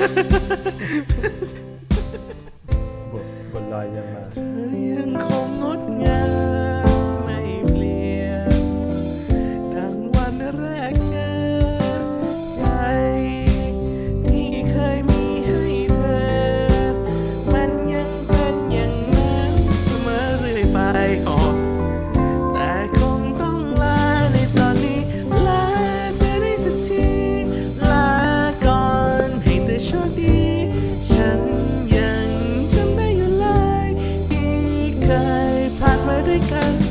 บนบทลอยยังมายังคงงดงามไม่เปลี่ยนดังวันแรกเจอใจที่เคยมีให้เธอ มันยังเป็นอย่างนั้นเสมอเรื่อยไป African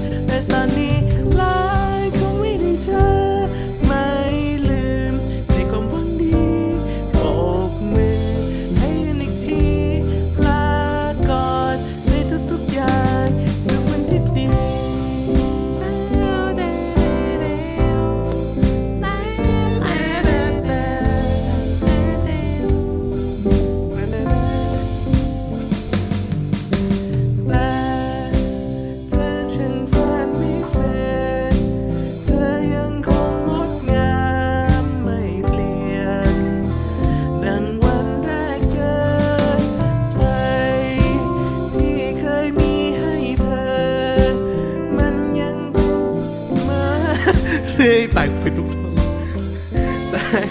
Tại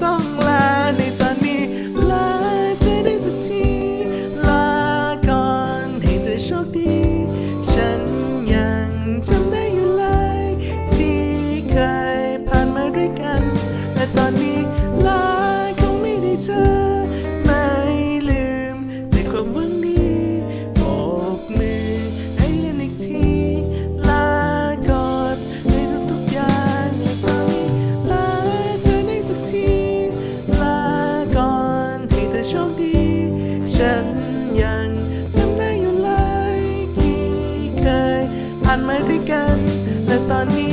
không. ฉันยังจำได้อยู่เลยที่เคยผ่านมาด้วยกันและตอนนี้